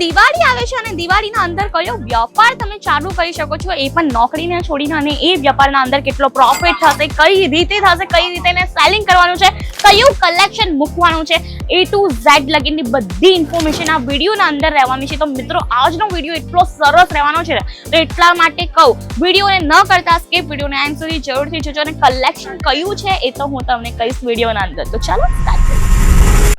દિવાળી આવે છે અને દિવાળીના અંદર કયો વ્યાપાર તમે ચાલુ કરી શકો છો એ પણ નોકરીને છોડીને અને એ વ્યાપારના અંદર કેટલો પ્રોફિટ થશે, કઈ રીતે થશે, કઈ રીતે એને સેલિંગ કરવાનું છે, કયું કલેક્શન મૂકવાનું છે એ ટુ ઝેડ લગીની બધી ઇન્ફોર્મેશન આ વિડીયોના અંદર રહેવાની છે. તો મિત્રો, આજનો વીડિયો એટલો સરસ રહેવાનો છે. તો એટલા માટે કહું, વિડીયોને ન કરતા સ્કીપ વિડીયોને એન્ડ સુધી જરૂરથી જોજો અને કલેક્શન કયું છે એ તો હું તમને કહીશ વિડીયોના અંદર. તો ચાલો સ્ટાર્ટ કરીએ.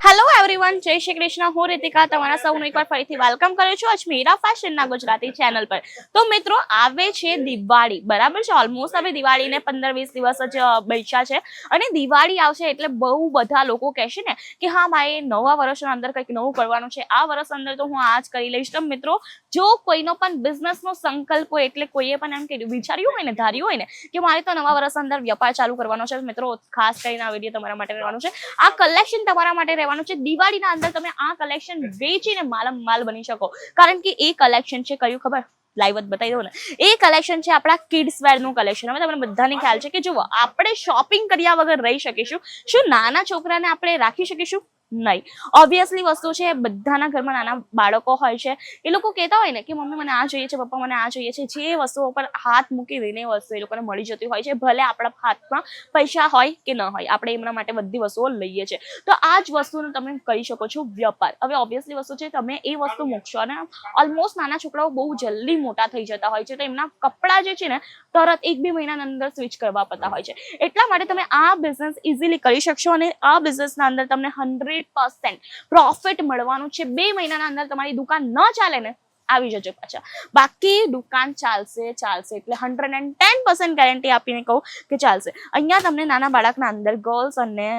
હેલો એવરીવન જય શ્રી કૃષ્ણ. હું રીતિકા, તમારા સૌનું એકવાર ફરીથી વેલકમ કરું છું અજમેરા ફેશનના ગુજરાતી ચેનલ પર. તો મિત્રો, આવે છે દિવાળી, બરાબર છે? ઓલમોસ્ટ હવે દિવાળીને પંદર વીસ દિવસ જ બેચ્યા છે. અને દિવાળી આવશે એટલે બહુ બધા લોકો કહેશે ને કે, હા, ભાઈ, નવા વર્ષના અંદર કંઈક નવું કરવાનું છે. આ વર્ષ અંદર તો હું આ જ કરી લઈશ. તો મિત્રો, જો કોઈનો પણ બિઝનેસનો સંકલ્પ હોય, એટલે કોઈએ પણ એમ કીધું વિચાર્યું હોય ને, ધાર્યું હોય ને, કે મારે તો નવા વર્ષ અંદર વ્યાપાર ચાલુ કરવાનો છે. મિત્રો, ખાસ કરીને આ વીડિયો તમારા માટે રહેવાનું છે. આ કલેક્શન તમારા માટે રહેવાનું છે. દિવાળીના અંદર તમે આ કલેક્શન વેચીને માલ બની શકો. કારણ કે એ કલેક્શન છે, કયું ખબર? લાઈવ જ બતાવી દઉં ને. એ કલેક્શન છે આપણા કિડ્સ વેરનું કલેક્શન હવે તમને બધાને ખ્યાલ છે કે જુઓ, આપણે શોપિંગ કર્યા વગર રહી શકીશું. શું નાના છોકરાને આપણે રાખી શકીશું? નહીં. ઓબ્વિયસલી વસ્તુ છે, બધાના ઘરમાં નાના બાળકો હોય છે. એ લોકો કહેતા હોય ને કે, મમ્મી, મને આ જોઈએ છે, પપ્પા, મને આ જોઈએ છે. જે વસ્તુઓ પર હાથ મૂકી દઈને વસ્તુ એ લોકોને મળી જતી હોય છે, ભલે આપણા હાથમાં પૈસા હોય કે ન હોય. આપણે એમના માટે બધી વસ્તુઓ લઈએ છીએ. તો આ જ વસ્તુનો તમે કહી શકો છો વ્યાપાર. હવે ઓબ્વિયસલી વસ્તુ છે, તમે એ વસ્તુ મૂકશો અને ઓલમોસ્ટ નાના છોકરાઓ બહુ જલ્દી મોટા થઈ જતા હોય છે. તો એમના કપડાં જે છે ને, તરત એક બે મહિનાની અંદર સ્વિચ કરવા પડતા હોય છે. એટલા માટે તમે આ બિઝનેસ ઇઝીલી કરી શકશો અને આ બિઝનેસના અંદર તમને હંડ્રેડ પર્સન્ટ પ્રોફિટ મળવાનું છે. બે મહિનાના અંદર તમારી દુકાન ન ચાલે ને આવી જજો પાછા. બાકી દુકાન ચાલશે ચાલશે એટલે hundred and ten percent guarantee આપીને કહું કે ચાલશે. અહીંયા તમને નાના બાળકના અંદર ગર્લ્સ અને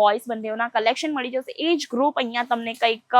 બોયઝ બંનેઓના કલેક્શન મળી જશે. એજ ગ્રુપ અહીંયા તમને કંઈક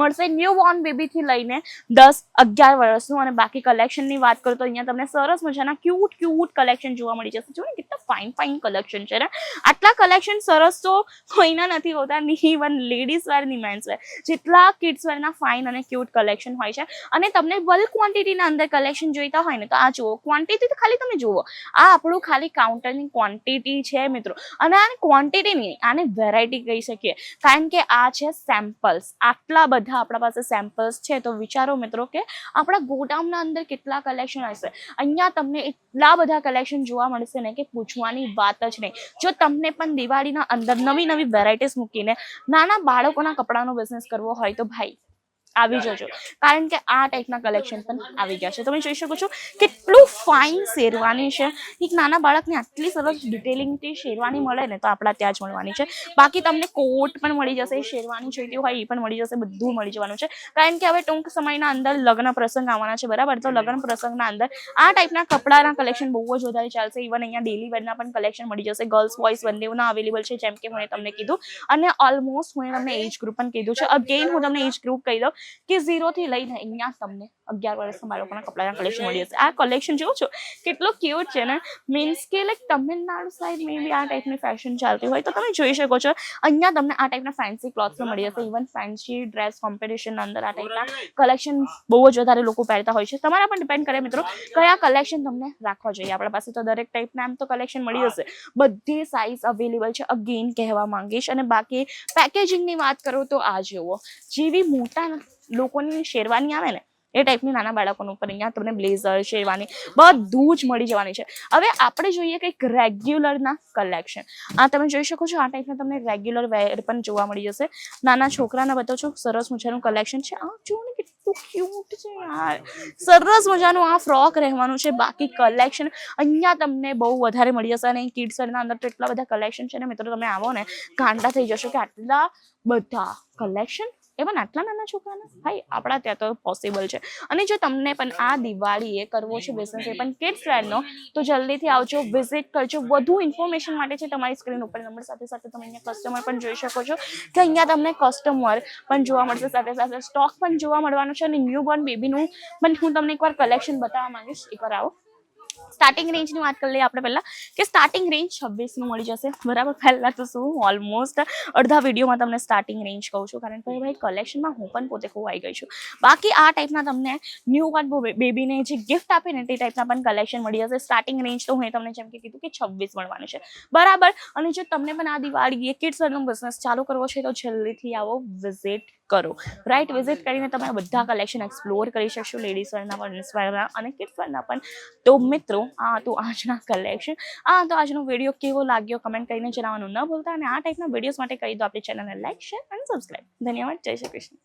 મળશે. ન્યૂ બોર્ન બેબીથી લઈને દસ, અગિયાર વર્ષનું અને બાકી કલેક્શનની વાત કરું તો અહીંયા તમને સરસ મજાના ક્યુટ ક્યુટ કલેક્શન જોવા મળી જશે. જો ને કેટલા ફાઇન ફાઇન કલેક્શન છે ને. આટલા કલેક્શન સરસ તો કોઈના નથી હોતા. ની ઇવન લેડીઝ વેરની મેન્સ વેર જેટલા કિડ્સ વેરના ફાઇન અને ક્યુટ કલેક્શન હોય છે. અને તમને બલ્ક ક્વોન્ટિટીના અંદર કલેક્શન જોઈતા હોય ને, તો આ જુઓ. ક્વોન્ટિટી તો ખાલી તમે જુઓ. આ આપણું ખાલી કાઉન્ટરની ક્વોન્ટિટી છે મિત્રો. અને આને ક્વોન્ટિટી નહીં, આને વેરાયટી કહી શકીએ. કારણ કે આ છે સેમ્પલ્સ આટલા બધા આપણા પાસે સેમ્પલ્સ છે. તો વિચારો મિત્રો કે આપણા ગોડાઉનના અંદર કેટલા કલેક્શન હશે. અહીંયા તમને એટલા બધા કલેક્શન જોવા મળશે ને કે પૂછવાની વાત જ નહીં. જો તમને પણ દિવાળીના અંદર નવી નવી વેરાયટીઝ મૂકીને નાના બાળકોના કપડાનો બિઝનેસ કરવો હોય તો ભાઈ આવી જજો. કારણ કે આ ટાઈપના કલેક્શન પણ આવી ગયા છે. તમે જોઈ શકો છો કેટલું ફાઇન શેરવાની છે. એક નાના બાળકને આટલી સરસ ડિટેલિંગથી શેરવાની મળે ને તો આપણા ત્યાં જ મળવાની છે. બાકી તમને કોટ પણ મળી જશે શેરવાની જોઈતી હોય એ પણ મળી જશે બધું મળી જવાનું છે. કારણ કે હવે ટૂંક સમયના અંદર લગ્ન પ્રસંગ આવવાના છે બરાબર? તો લગ્ન પ્રસંગના અંદર આ ટાઈપના કપડાના કલેક્શન બહુ જ વધારે ચાલશે. ઇવન અહીંયા ડેલી વેરના પણ કલેક્શન મળી જશે. ગર્લ્સ બોયઝ બંનેઓના અવેલેબલ છે જેમ કે હું તમને કીધું. અને ઓલમોસ્ટ હું તમને એજ ગ્રુપ પણ કીધું છે. અગેન હું તમને એજ ગ્રુપ કહી દઉં. કે ઝીરો થી લઈને અહીંયા તમને અગિયાર વર્ષના લોકોના કપડાના કલેક્શન મળી જશે. આ કલેક્શન જોવો છો? કેટલો ક્યુટ છે ને? મીન્સ કે like Tamil Nadu side may be આ ટાઈપની ફેશન ચાલતી હોય તો તમે જોઈ શકો છો. અહીંયા તમને આ ટાઈપના ફેન્સી ક્લોથ્સ મળી જશે. ઇવન ફેન્સી ડ્રેસ કોમ્પિટિશન અંદર આ ટાઈપના કલેક્શન બહુ જ વધારે લોકો પહેરતા હોય છે. તમારા પણ ડિપેન્ડ કરે મિત્રો કયા કલેક્શન તમને રાખવા જોઈએ. આપણા પાસે તો દરેક ટાઈપના એમ તો કલેક્શન મળી જશે. બધી સાઇઝ અવેલેબલ છે. અગેન કહેવા માંગીશ. અને બાકી પેકેજિંગની વાત કરું તો આ જેવો જેવી મોટા લોકોની શેરવાની આવે ને, એ ટાઈપની નાના બાળકોનું ઉપર અહીંયા તમને બ્લેઝર, શેરવાની બધું જ મળી જવાની છે. હવે આપણે જોઈએ કંઈક રેગ્યુલરના કલેક્શન. આ તમે જોઈ શકો છો, આ ટાઈપના તમને રેગ્યુલર વેર પણ જોવા મળી જશે. નાના છોકરાને બતાવો છો, સરસ મજાનું કલેક્શન છે. આ જુઓ ને કેટલું ક્યુટ છે યાર. સરસ મજાનું આ ફ્રોક રહેવાનું છે, બાકી કલેક્શન અહીંયા તમને બહુ વધારે મળી જશે. અને કિડ્સના અંદર તો એટલા બધા કલેક્શન છે ને, મિત્રો, તમે આવો ને, ગાંડા થઈ જશો કે આટલા બધા કલેક્શન એવા આટલા નાના છોકરાના? ભાઈ, આપણા ત્યાં તો પોસિબલ છે. અને જો તમને પણ આ દિવાળીએ કરવો છે બિઝનેસ એ, પણ કિડ્સ વેરનો તો જલ્દીથી આવજો વિઝિટ કરજો. વધુ ઇન્ફોર્મેશન માટે છે તમારી સ્ક્રીન ઉપર નંબર, સાથે સાથે તમે અહીંયા કસ્ટમર પણ જોઈ શકો છો. કે અહીંયા તમને કસ્ટમર પણ જોવા મળશે, સાથે સાથે સ્ટોક પણ જોવા મળવાનો છે, અને ન્યૂ બોર્ન બેબીનું પણ હું તમને એકવાર કલેક્શન બતાવવા માંગીશ. એકવાર આવો. સ્ટાર્ટિંગ રેન્જની વાત કરી લઈએ આપણે પહેલાં, કે સ્ટાર્ટિંગ રેન્જ છવ્વીસનું મળી જશે. બરાબર? પહેલાં તો શું ઓલમોસ્ટ અડધા વિડીયોમાં તમને સ્ટાર્ટિંગ રેન્જ કહું છું, કારણ કે ભાઈ કલેક્શનમાં હું પણ પોતે ખોવાઈ ગઈ છું. બાકી આ ટાઈપના તમને ન્યૂ બોર્ન બેબીને જે ગિફ્ટ આપે ને તે ટાઈપના પણ કલેક્શન મળી જશે. સ્ટાર્ટિંગ રેન્જ તો હું તમને જેમ કે કીધું કે છવ્વીસ મળવાનું છે. બરાબર? અને જો તમને પણ આ દિવાળીએ કિડ્સ નો બિઝનેસ ચાલુ કરવો છે તો જલ્દીથી આવો વિઝિટ કરો. રાઈટ વિઝિટ કરીને તમે બધા કલેક્શન એક્સપ્લોર કરી શકશો લેડીઝ વેરના પણ જેન્ટ્સ વેરના અને કિડ્સ વેરના પણ. તો મિત્રો, આ તો આજના કલેક્શન આ તો આજનો વીડિયો કેવો લાગ્યો કમેન્ટ કરીને જણાવવાનું ન ભૂલતા અને આ ટાઈપના વિડીયોઝ માટે કરી દો આપણી ચેનલને લાઈક શેર અને સબસ્ક્રાઈબ ધન્યવાદ. જય શ્રી કૃષ્ણ.